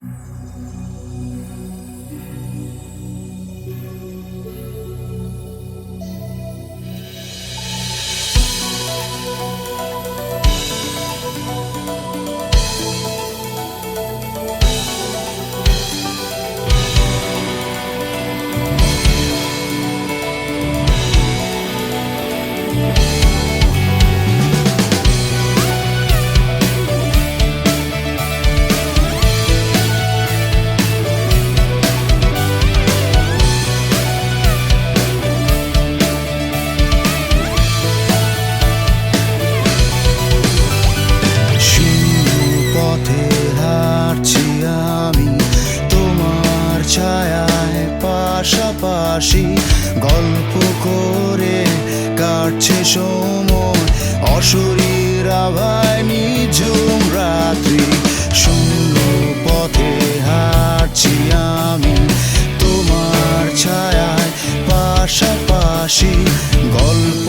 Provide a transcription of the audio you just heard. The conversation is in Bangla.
Música সময় অশরীর আভায় নিঝুম রাত্রি শূন্য পথে হাঁটছি আমি। তোমার ছায়ায় পাশাপাশি গল্প